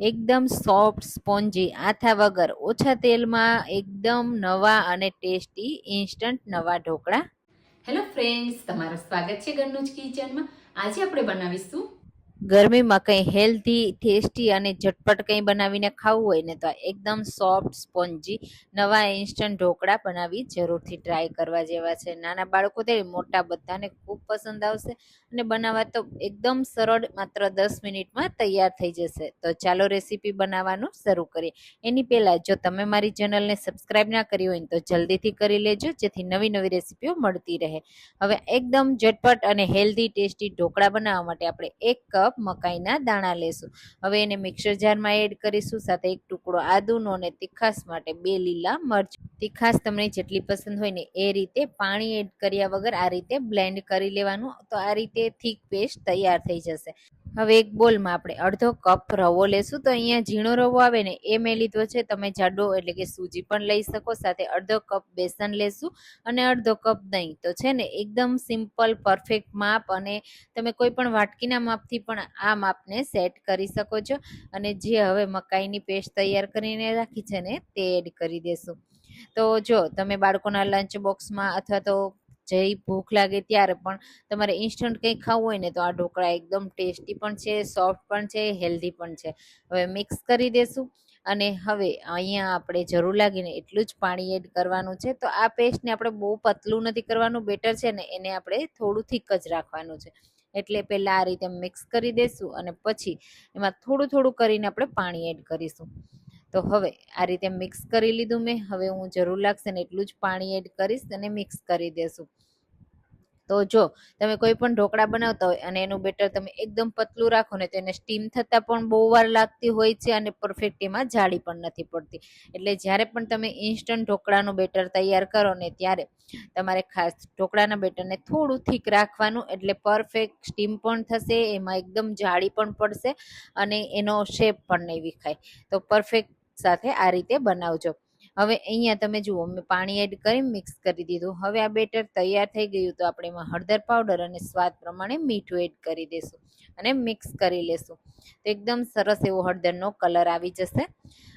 એકદમ soft, spongy, આથા વગર. ઓછા તેલમાં એકદમ નવા અને ટેસ્ટી, ઇન્સ્ટન્ટ નવા ઢોકળા. હેલો ફ્રેન્ડ્સ તમારું સ્વાગત છે ઘરનું જ કિચનમાં આજે આપણે બનાવીશું ગરમીમાં કંઈ હેલ્ધી ટેસ્ટી અને ઝટપટ કંઈ બનાવીને ખાવું હોય ને તો એકદમ સોફ્ટ સ્પોન્જી નવા ઇન્સ્ટન્ટ ઢોકળા બનાવી જરૂરથી ટ્રાય કરવા જેવા છે. નાના બાળકો તે મોટા બધાને ખૂબ પસંદ આવશે અને બનાવવા તો એકદમ સરળ માત્ર દસ મિનિટમાં તૈયાર થઈ જશે. તો ચાલો રેસીપી બનાવવાનું શરૂ કરીએ. એની પહેલાં જો તમે મારી ચેનલને સબસ્ક્રાઈબ ના કરી હોય તો જલ્દીથી કરી લેજો, જેથી નવી નવી રેસીપીઓ મળતી રહે. હવે એકદમ ઝટપટ અને હેલ્ધી ટેસ્ટી ઢોકળા બનાવવા માટે આપણે એક કપ મકાઈના દાણા લેશું. હવે એને મિક્સર જારમાં એડ કરીશું, સાથે એક ટુકડો આદુનો અને તીખાસ માટે બે લીલા મરચ. તીખાસ તમને જેટલી પસંદ હોય ને એ રીતે પાણી એડ કર્યા વગર આ રીતે બ્લેન્ડ કરી લેવાનું. તો આ રીતે થીક પેસ્ટ તૈયાર થઈ જશે. હવે એક બોલમાં આપણે અડધો કપ રવો લેશું. તો અહીંયા ઝીણો રવો આવે ને, એ મેં લીધો છે. તમે જાડો એટલે કે સૂજી પણ લઈ શકો, સાથે અડધો કપ બેસન લેશું અને અડધો કપ દહીં. તો છે ને, એકદમ સિમ્પલ, પરફેક્ટ માપ અને તમે કોઈ પણ વાટકીના માપથી પણ આ માપને સેટ કરી શકો છો. અને જે હવે મકાઈની પેસ્ટ તૈયાર કરીને રાખી છે ને, તે એડ કરી દેશું. તો જો, તમે બાળકોના લંચ બોક્સમાં અથવા તો જઈ ભૂખ લાગે ત્યારે પણ તમારે ઇન્સ્ટન્ટ કંઈ ખાવું હોય ને તો આ ઢોકળા એકદમ ટેસ્ટી પણ છે સોફ્ટ પણ છે હેલ્ધી પણ છે. હવે મિક્સ કરી દેશું અને હવે અહીંયા આપણે જરૂર લાગીને એટલું જ પાણી એડ કરવાનું છે. તો આ પેસ્ટને આપણે બહુ પતલું નથી કરવાનું બેટર છે ને એને આપણે થોડું થીક જ રાખવાનું છે. એટલે પહેલાં આ રીતે મિક્સ કરી દઈશું અને પછી એમાં થોડું થોડું કરીને આપણે પાણી એડ કરીશું. તો હવે આ રીતે મિક્સ કરી લીધું મેં. હવે હું જરૂર લાગશે ને એટલું જ પાણી એડ કરીશ અને મિક્સ કરી દેશું. તો જો, તમે કોઈ પણ ઢોકળા બનાવતા હોય અને એનું બેટર તમે એકદમ પતલું રાખો ને તો એને સ્ટીમ થતાં પણ બહુ વાર લાગતી હોય છે અને પરફેક્ટ એમાં જાળી પણ નથી પડતી. એટલે જ્યારે પણ તમે ઇન્સ્ટન્ટ ઢોકળાનું બેટર તૈયાર કરો ને ત્યારે તમારે ખાસ ઢોકળાના બેટરને થોડું થીક રાખવાનું એટલે પરફેક્ટ સ્ટીમ પણ થશે, એમાં એકદમ જાળી પણ પડશે અને એનો શેપ પણ નહીં વિખાય. તો પરફેક્ટ સાથે આ રીતે બનાવજો. હવે અહીંયા તમે જુઓ, મેં પાણી એડ કરી મિક્સ કરી દીધું. હવે આ બેટર તૈયાર થઈ ગયું તો આપણે એમાં હળદર પાવડર અને સ્વાદ પ્રમાણે મીઠું એડ કરી દઈશું અને મિક્સ કરી લેશું. તો એકદમ સરસ એવો હળદરનો કલર આવી જશે.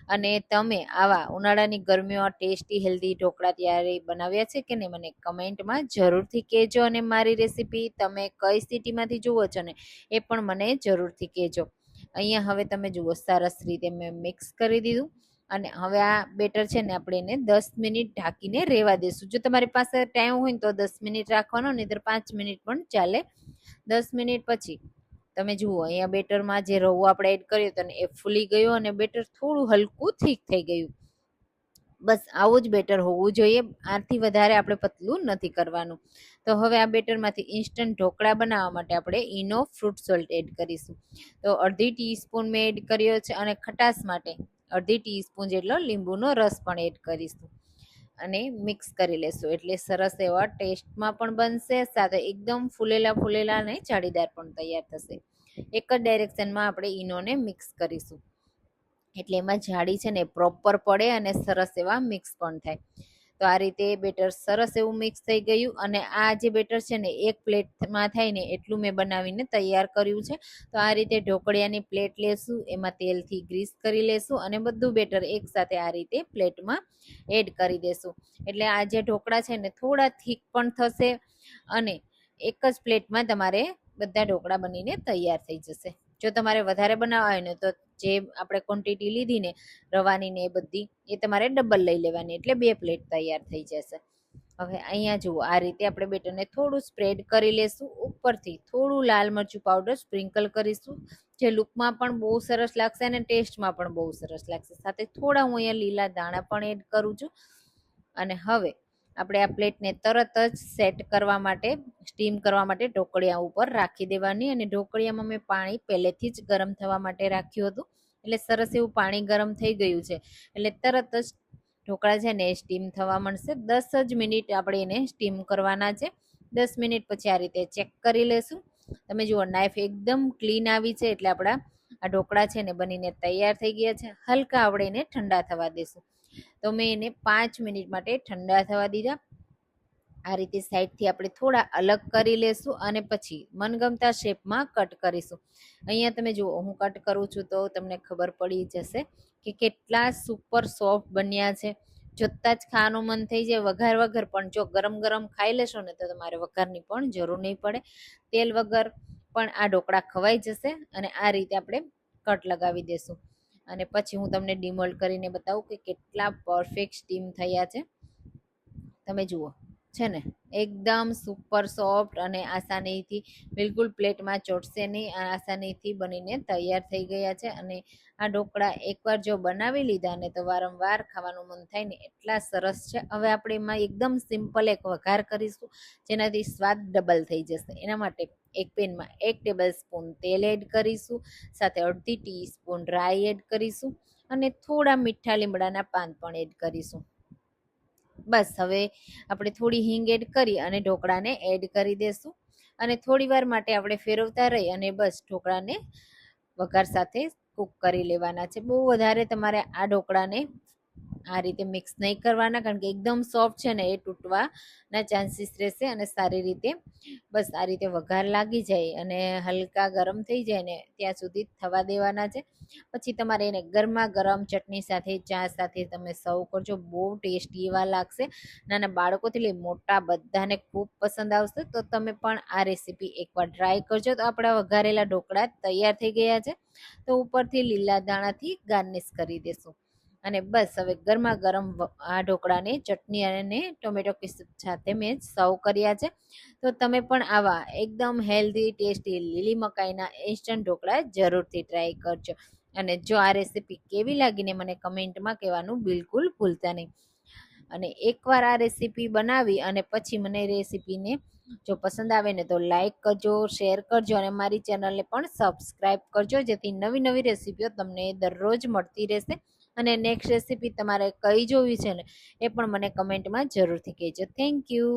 અને તમે આવા ઉનાળાની ગરમીમાં ટેસ્ટી હેલ્ધી ઢોકળા ત્યારે બનાવ્યા છે કે નહીં મને કમેન્ટમાં જરૂરથી કહેજો અને મારી રેસીપી તમે કઈ સિટીમાંથી જુઓ છો ને એ પણ મને જરૂરથી કહેજો. અહીંયા હવે તમે જુઓ, સરસ રીતે મેં મિક્સ કરી દીધું. અને હવે આ બેટર છે ને, આપણે એને દસ મિનિટ ઢાંકીને રહેવા દઈશું જો તમારી પાસે ટાઈમ હોય તો દસ મિનિટ રાખવાનો, નહીંતર પાંચ મિનિટ પણ ચાલે. દસ મિનિટ પછી તમે જુઓ, અહીંયા બેટરમાં જે રવો આપણે એડ કર્યો હતો એ ફૂલી ગયો અને બેટર થોડું હલકું, થીક થઈ ગયું. બસ આવું જ બેટર હોવું જોઈએ. આથી વધારે આપણે પતલું નથી કરવાનું. તો હવે આ બેટરમાંથી ઇન્સ્ટન્ટ ઢોકળા બનાવવા માટે આપણે ઈનો ફ્રૂટ સોલ્ટ એડ કરીશું. તો અડધી ટીસ્પૂન મેં એડ કર્યો છે અને ખટાશ માટે અડધી ટીસ્પૂન જેટલો લીંબુનો રસ પણ એડ કરીશું. અને મિક્સ કરી લેશું. એટલે સરસ એવા ટેસ્ટમાં પણ બનશે, સાથે એકદમ ફૂલેલા ફૂલેલા અને જાળીદાર પણ તૈયાર થશે. એક જ ડાયરેક્શનમાં આપણે ઈનોને મિક્સ કરીશું. એટલે એમાં જાળી છે ને પ્રોપર પડે અને સરસ એવા મિક્સ પણ થાય. તો આ રીતે બેટર સરસ એવું મિક્સ થઈ ગયું અને આ જે બેટર છે ને એક પ્લેટમાં થાય ને એટલું મેં બનાવીને તૈયાર કર્યું છે. તો આ રીતે ઢોકળિયાની પ્લેટ લેશું, એમાં તેલથી ગ્રીસ કરી લેશું અને બધું બેટર એકસાથે આ રીતે પ્લેટમાં એડ કરી દેશું. એટલે આ જે ઢોકળા છે ને થોડા થીક પણ થશે અને એક જ પ્લેટમાં તમારે બધા ઢોકળા બનીને તૈયાર થઈ જશે. જો તમારે વધારે બનાવવા હોય ને તો જે આપણે ક્વોન્ટિટી લીધી ને રવાની ને એ બધી, એ તમારે ડબલ લઈ લેવાની, એટલે બે પ્લેટ તૈયાર થઈ જશે. હવે અહીંયા જુઓ, આ રીતે આપણે બેટરને થોડું સ્પ્રેડ કરી લેશું, ઉપરથી થોડું લાલ મરચું પાવડર સ્પ્રિંકલ કરીશું, જે લુકમાં પણ બહુ સરસ લાગશે અને ટેસ્ટમાં પણ બહુ સરસ લાગશે. સાથે થોડા હું અહીંયા લીલા દાણા પણ એડ કરું છું. અને હવે આપણે આ પ્લેટને તરત જ સેટ કરવા માટે, સ્ટીમ કરવા માટે ઢોકળિયા ઉપર રાખી દેવાની અને ઢોકળિયામાં મેં પાણી પહેલેથી જ ગરમ થવા માટે રાખ્યું હતું. એટલે સરસ એવું પાણી ગરમ થઈ ગયું છે. એટલે તરત જ ઢોકળા છે ને સ્ટીમ થવા મળશે દસ જ મિનિટ આપણે એને સ્ટીમ કરવાના છે. દસ મિનિટ પછી આ રીતે ચેક કરી લેશું. તમે જુઓ, નાઈફ એકદમ ક્લીન આવી છે. એટલે આપણા આ ઢોકળા છે ને બનીને તૈયાર થઈ ગયા છે. હલકા આપણે એને ઠંડા થવા દઈશું તો મેં એને પાંચ મિનિટ માટે ઠંડા થવા દીધા. આ રીતે સાઈડથી આપણે થોડા અલગ કરી લેશું અને પછી મનગમતા શેપમાં કટ કરીશું. અહીંયા તમે જુઓ, હું કટ કરું છું તો તમને ખબર પડી જશે કે કેટલા સુપર સોફ્ટ બન્યા છે. જોતાં જ ખાવાનું મન થઈ જાય. વઘાર વગર પણ જો ગરમ ગરમ ખાઈ લેશો ને તો તમારે વઘારની પણ જરૂર નહીં પડે. તેલ વગર પણ આ ઢોકળા ખવાઈ જશે અને આ રીતે આપણે કટ લગાવી દેશું. અને પછી હું તમને ડિમોલ્ડ કરીને બતાવું કે કેટલા પરફેક્ટ સ્ટીમ થયા છે. તમે જુઓ. છે ને, એકદમ સુપર સોફ્ટ અને આસાનીથી બિલકુલ પ્લેટમાં ચોટશે નહીં આસાનીથી બનીને તૈયાર થઈ ગયા છે. અને આ ઢોકળા એકવાર જો બનાવી લીધા ને તો વારંવાર ખાવાનું મન થાય ને એટલા સરસ છે. હવે આપણે એમાં એકદમ સિમ્પલ એક વઘાર કરીશું, જેનાથી સ્વાદ ડબલ થઈ જશે. એના માટે એક પેનમાં એક ટેબલ સ્પૂન તેલ એડ કરીશું, સાથે અડધી ટીસ્પૂન રાઈ એડ કરીશું અને થોડા મીઠા લીમડાના પાન પણ એડ કરીશું. બસ હવે આપણે થોડી હિંગ એડ કરી અને ઢોકળાને એડ કરી દેશું. અને થોડી વાર માટે આપણે ફેરવતા રહી અને બસ ઢોકળાને વઘાર સાથે કૂક કરી લેવાના છે. બહુ વધારે તમારે આ ઢોકળાને આ રીતે મિક્સ નહીં કરવાના, કારણ કે એકદમ સોફ્ટ છે ને એ તૂટવાના ચાન્સીસ રહેશે અને સારી રીતે, બસ આ રીતે વઘાર લાગી જાય અને હલકા ગરમ થઈ જાય ને ત્યાં સુધી થવા દેવાના છે. પછી તમારે એને ગરમા ગરમ ચટણી સાથે, ચા સાથે તમે સર્વ કરજો, બહુ ટેસ્ટી એવા લાગશે. નાના બાળકોથી લઈ મોટા બધાને ખૂબ પસંદ આવશે, તો તમે પણ આ રેસીપી એકવાર ટ્રાય કરજો. તો આપણા વઘારેલા ઢોકળા તૈયાર થઈ ગયા છે. તો ઉપરથી લીલા દાણાથી ગાર્નિશ કરી દેશું. અને બસ હવે ગરમા ગરમ આ ઢોકળાને, ચટણી અને ટોમેટો કેચઅપ સાથે મેં સર્વ કર્યા છે. તો તમે પણ આવા એકદમ હેલ્ધી, ટેસ્ટી લીલી મકાઈના ઇન્સ્ટન્ટ ઢોકળા જરૂરથી ટ્રાય કરજો. અને જો આ રેસીપી કેવી લાગીને મને કમેન્ટમાં કહેવાનું બિલકુલ ભૂલતા નહીં. અને એકવાર આ રેસીપી બનાવી અને પછી મને રેસીપીને જો પસંદ આવે ને તો લાઈક કરજો, શેર કરજો અને મારી ચેનલને પણ સબસ્ક્રાઈબ કરજો જેથી નવી નવી રેસીપીઓ તમને દરરોજ મળતી રહેશે. અને નેક્સ્ટ રેસીપી તમારે કઈ જોવી છે ને એ પણ મને કમેન્ટમાં જરૂરથી કહેજો. Thank you